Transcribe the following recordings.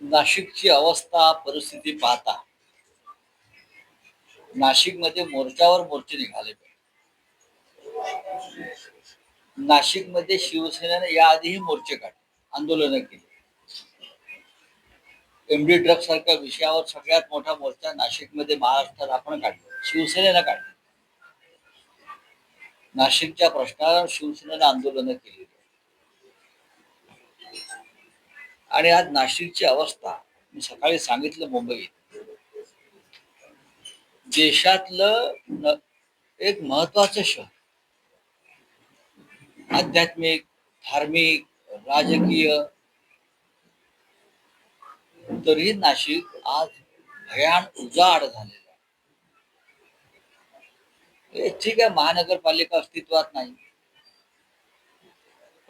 नाशिकची अवस्था परिस्थिती पाहता. नाशिकमध्ये मोर्चावर मोर्चे निघाले. नाशिकमध्ये शिवसेनेने याआधीही मोर्चे काढले आंदोलनं केली. एमडी ड्रग सारख्या विषयावर सगळ्यात मोठा मोर्चा नाशिकमध्ये महाराष्ट्रात आपण काढला शिवसेनेनं काढला. नाशिकच्या प्रश्नावर शिवसेनेनं आंदोलनं केली. आणि आज नाशिकची अवस्था मी सकाळी सांगितलं मुंबईत. देशातलं एक महत्वाचं शहर. आध्यात्मिक धार्मिक राजकीय. तरी नाशिक आज भयान उजाड झालेलं आहे. ठीक आहे महानगरपालिका अस्तित्वात नाही.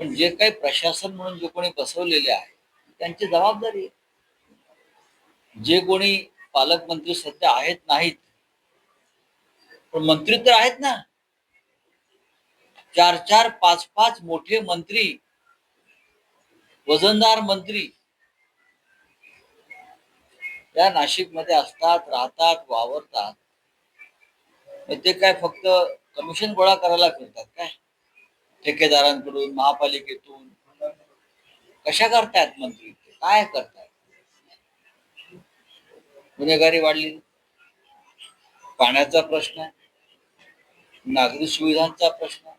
पण जे काही प्रशासन म्हणून जे कोणी बसवलेले आहे त्यांची जबाबदारी आहे. जे कोणी पालकमंत्री सध्या आहेत नाहीत पण मंत्री तर आहेत ना. चार चार पाच पाच मोठे मंत्री वजनदार मंत्री या नाशिकमध्ये असतात राहतात वावरतात. ते काय फक्त कमिशन गोळा करायला फिरतात काय? ठेकेदारांकडून महापालिकेतून कशा करतायत मंत्री? काय करतायत? गुन्हेगारी वाढली. पाण्याचा प्रश्न आहे. नागरी सुविधांचा प्रश्न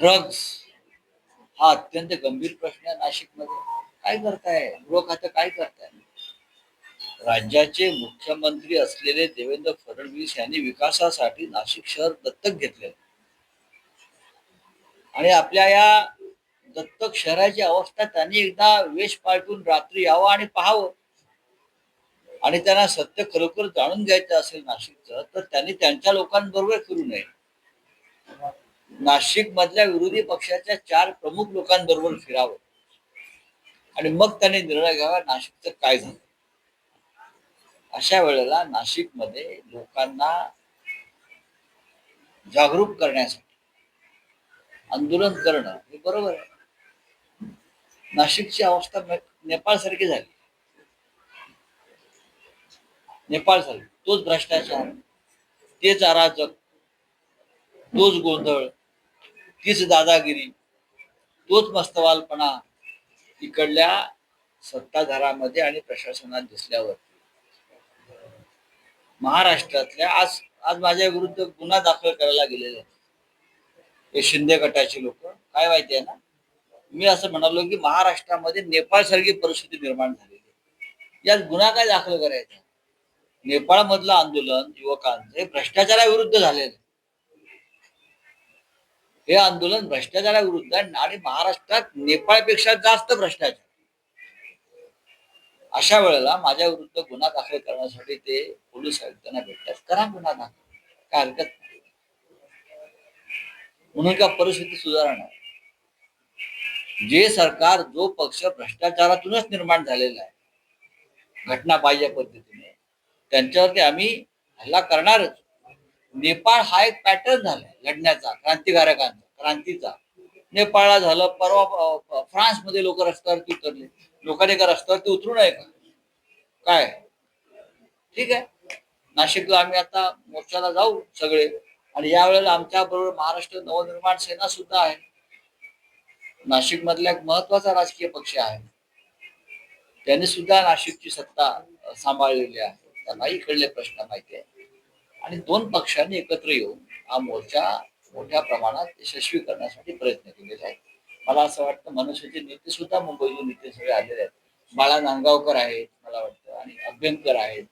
ड्रग्ज हा अत्यंत गंभीर प्रश्न आहे नाशिकमध्ये. काय करताय? गृह खातं काय करताय? राज्याचे मुख्यमंत्री असलेले देवेंद्र फडणवीस यांनी विकासासाठी नाशिक शहर दत्तक घेतले आणि आपल्या या दत्तक शहराची अवस्था त्यांनी एकदा वेश पालटून रात्री यावं आणि पाहावं. आणि त्यांना सत्य खरोखर जाणून घ्यायचं असेल नाशिकचं तर त्यांनी त्यांच्या लोकांबरोबर फिरू नये. नाशिक मधल्या विरोधी पक्षाच्या चार प्रमुख लोकांबरोबर फिरावं. आणि मग त्यांनी निर्णय घ्यावा नाशिकचं काय झालं. अशा वेळेला नाशिकमध्ये लोकांना जागरूक करण्यासाठी आंदोलन करणं हे बरोबर आहे. नाशिकची अवस्था नेपाळ सारखी झाली. नेपाळ सारखी तोच भ्रष्टाचार तेच अराजक तोच गोंधळ तीच दादागिरी तोच मस्तवालपणा इकडल्या सत्ताधारामध्ये आणि प्रशासनात दिसल्यावर. महाराष्ट्रातल्या आज आज माझ्या विरुद्ध गुन्हा दाखल करायला गेलेले आहेत. हे शिंदे गटाचे लोक. काय माहिती आहे ना? मी असं म्हणालो की महाराष्ट्रामध्ये नेपाळ सारखी परिस्थिती निर्माण झालेली आहे. यात गुन्हा काय दाखल करायचा? नेपाळ मधलं आंदोलन युवकांचे भ्रष्टाचाराविरुद्ध झालेलं. हे आंदोलन भ्रष्टाचाराविरुद्ध आहे आणि महाराष्ट्रात नेपाळपेक्षा जास्त भ्रष्टाचार. अशा वेळेला माझ्या विरुद्ध गुन्हा दाखल करण्यासाठी ते पोलीस आयुक्तांना भेटतात. करा गुन्हा दाखल. काय हरकत नाही. म्हणून का परिस्थिती सुधारणार? जे सरकार जो पक्ष भ्रष्टाचारातूनच निर्माण झालेला आहे घटना पाहिजे पद्धतीने त्यांच्यावरती आम्ही हल्ला करणारच. नेपाळ हा एक पॅटर्न झालाय लढण्याचा क्रांतिकारकांचा क्रांतीचा. नेपाळला झालं परवा फ्रान्समध्ये लोक रस्त्यावरती उतरले. लोकांनी का रस्त्यावरती उतरू नये का? काय? ठीक आहे. नाशिकला आम्ही आता मोर्चाला जाऊ सगळे. आणि यावेळेला आमच्या बरोबर महाराष्ट्र नवनिर्माण सेना सुद्धा आहे. नाशिक मधला एक महत्त्वाचा राजकीय पक्ष आहे. त्यांनी सुद्धा नाशिकची सत्ता सांभाळलेली आहे. त्यांना इकडले प्रश्न माहिती आहे. आणि दोन पक्षांनी एकत्र येऊन हा मोर्चा मोठ्या प्रमाणात यशस्वी करण्यासाठी प्रयत्न केलेले आहेत. मला असं वाटतं मनुष्याचे नेते सुद्धा मुंबईतून नेते सगळे आलेले आहेत. बाळा नांदगावकर आहेत मला वाटतं आणि अभ्यंकर आहेत.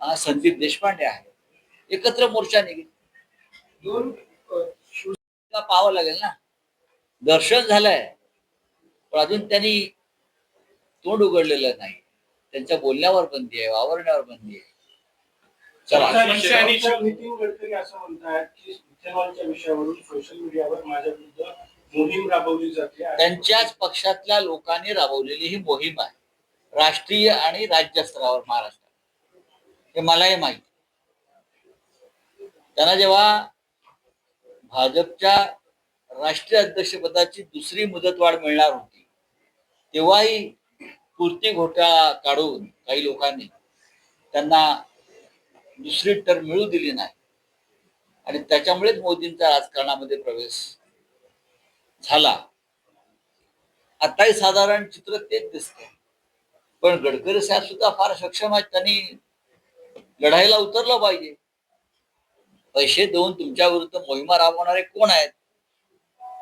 हा, संदीप देशपांडे आहेत. एकत्र मोर्चा निघेल. दोन पाहावं लागेल ना? दर्शन झालंय पण अजून त्यांनी तोंड उघडलेलं नाही. त्यांच्या बोलण्यावर बंदी आहे वावरण्यावर बंदी आहे. नितीन गडकरी असं म्हणतात की इथेनॉलच्या विषयावरून सोशल मीडियावर माझ्या विरुद्ध मोहीम राबवली जाते त्यांच्याच पक्षातल्या लोकांनी राबवलेली ही मोहीम आहे. राष्ट्रीय आणि राज्य स्तरावर महाराष्ट्रात. हे मलाही माहिती त्यांना जेव्हा भाजपच्या राष्ट्रीय अध्यक्षपदाची दुसरी मुदतवाढ मिळणार होती. तेव्हाही पूर्ती घोटाळा काढून काही लोकांनी त्यांना दुसरी टर्म मिळू दिली नाही. आणि त्याच्यामुळेच मोदींचा राजकारणामध्ये प्रवेश झाला. आताही साधारण चित्र तेच दिसते पण गडकरी साहेब सुद्धा फार सक्षम आहेत. त्यांनी लढाईला उतरलं पाहिजे. पैसे देऊन तुमच्या विरुद्ध मोहिमा राबवणारे कोण आहेत?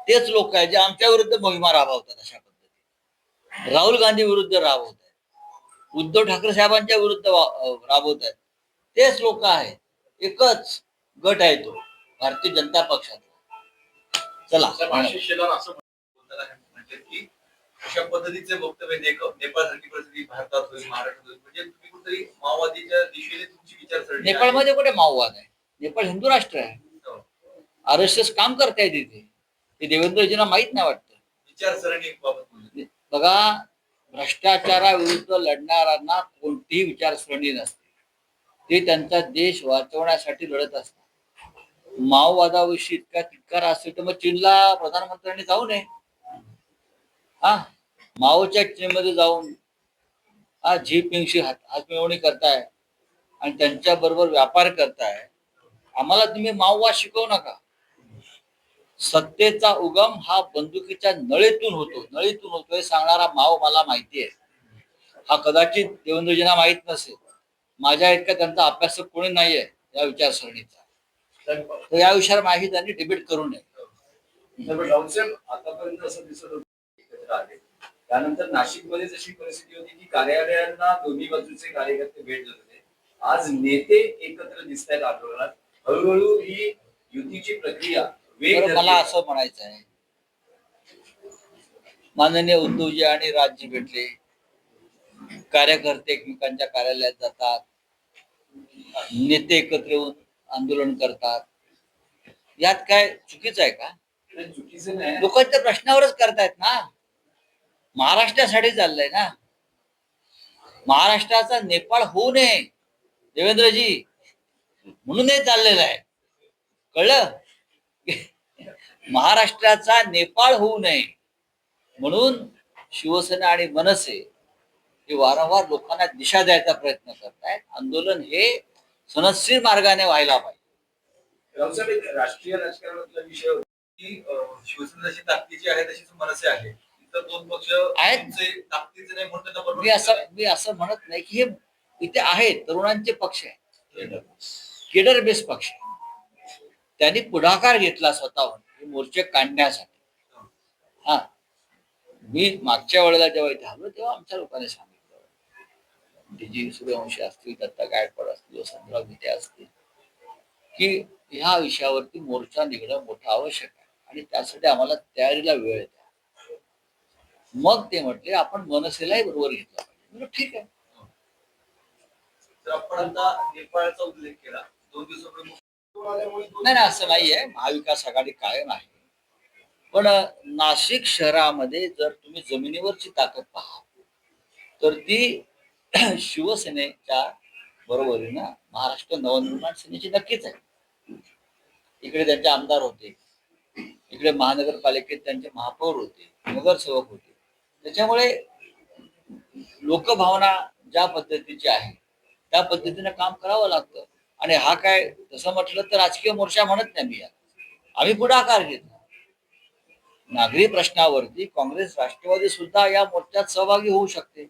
तेच लोक आहेत जे आमच्या विरुद्ध मोहिमा राबवतात अशा पद्धतीने. राहुल गांधी विरुद्ध राबवत आहेत. उद्धव ठाकरे साहेबांच्या विरुद्ध राबवत आहेत. तेच लोक आहेत. एकच गट आहे तो भारतीय जनता पक्षाचा. चला. की अशा पद्धतीचे वक्तव्य नेपाळसारखी परिस्थिती भारतात होईल महाराष्ट्रात होईल. म्हणजे तुम्ही कुठेतरी माओवादीच्या दिशेने तुमची विचारसरणी. नेपाळमध्ये कुठे माओवाद आहे? नेपाळ हिंदू राष्ट्र आहे. हो. आर एस एस काम करताय तिथे. ते देवेंद्रजींना माहीत नाही वाटतं. विचारसरणी बोलले. बघा भ्रष्टाचाराविरुद्ध लढणाऱ्यांना कोणतीही विचारसरणी नसते. ते त्यांचा देश वाचवण्यासाठी लढत असतात. माओवादाविषयी इतका तितकार असेल तर मग चीनला प्रधानमंत्र्यांनी जाऊ नये. हा? माओच्या चीनमध्ये जाऊन हा झिपिंगशी हात हातमिळवणी करताय आणि त्यांच्या बरोबर व्यापार करताय. आम्हाला तुम्ही माओवाद शिकवू नका. सत्तेचा उगम हा बंदुकीच्या नळीतून होतो. नळीतून होतो हे सांगणारा माव मला माहिती आहे. हा कदाचित देवेंद्रजींना माहीत नसेल. माझ्या इतका त्यांचा अभ्यास कोणी नाहीये या विचारसरणीचा. तर या विषयावर माहिती त्यांनी डिबेट करू नये. आतापर्यंत असं दिसत होतं एकत्र आले. त्यानंतर नाशिकमध्ये जशी परिस्थिती होती की कार्यालयांना दोन्ही बाजूचे कार्यकर्ते भेट देत होते. आज नेते एकत्र दिसत आहेत आंदोलनात. हळूहळू ही युतीची प्रक्रिया मला. असं म्हणायचं आहे. माननीय उद्धवजी आणि राजजी भेटले. कार्यकर्ते एकमेकांच्या कार्यालयात जातात. नेते एकत्र येऊन आंदोलन करतात. यात काय चुकीचं आहे का? नाही, चुकीचं नाही. लोकांच्या प्रश्नावरच करतायत ना. महाराष्ट्रासाठी चाललंय ना. महाराष्ट्राचा नेपाळ होऊ नये देवेंद्रजी. म्हणून हे चाललेलं आहे. कळलं? महाराष्ट्राचा नेपाळ होऊ नये म्हणून शिवसेना आणि मनसे हे वारंवार लोकांना दिशा द्यायचा प्रयत्न करतायत. आंदोलन हे सनदशीर मार्गाने व्हायला पाहिजे. राष्ट्रीय राजकारणातला विषय शिवसेना जशी ताकदीची आहे तशीच मनसे आहे. इतर दोन पक्ष आहेत. ताकदीचे नाही म्हणून मी असं मी असं म्हणत नाही की हे इथे आहेत तरुणांचे पक्ष आहे केडर. बेस पक्ष आहे त्यांनी पुढाकार घेतला स्वतःहून हे मोर्चे काढण्यासाठी. हा. मी मागच्या वेळेला जेव्हा इथे आलो तेव्हा आमच्या लोकांनी सांगितलं. डीजी सूर्यवंशी असतील दत्ता गायकवाड असतील वसंतराव गीते असतील की ह्या विषयावरती मोर्चा निघणं मोठं आवश्यक आहे. आणि त्यासाठी आम्हाला तयारीला वेळ द्या. मग ते म्हटले आपण मनसेलाही बरोबर घेतलं पाहिजे. ठीक आहे. आपण आता नेपाळचा उल्लेख केला. दोन दिवसापूर्वी नाही नाही असं नाहीये. महाविकास आघाडी कायम आहे. पण नाशिक शहरामध्ये जर तुम्ही जमिनीवरची ताकद पहा तर ती शिवसेनेच्या बरोबरीनं महाराष्ट्र नवनिर्माण सेनेची नक्कीच आहे. इकडे त्यांचे आमदार होते. इकडे महानगरपालिकेत त्यांचे महापौर होते नगरसेवक होते. त्याच्यामुळे लोकभावना ज्या पद्धतीची आहे त्या पद्धतीने काम करावं लागतं. आणि हा काय तसं म्हटलं तर राजकीय मोर्चा म्हणत नाही मी आम्ही पुढाकार घेतला. नागरी प्रश्नावरती काँग्रेस राष्ट्रवादी सुद्धा या मोर्चात सहभागी होऊ शकते.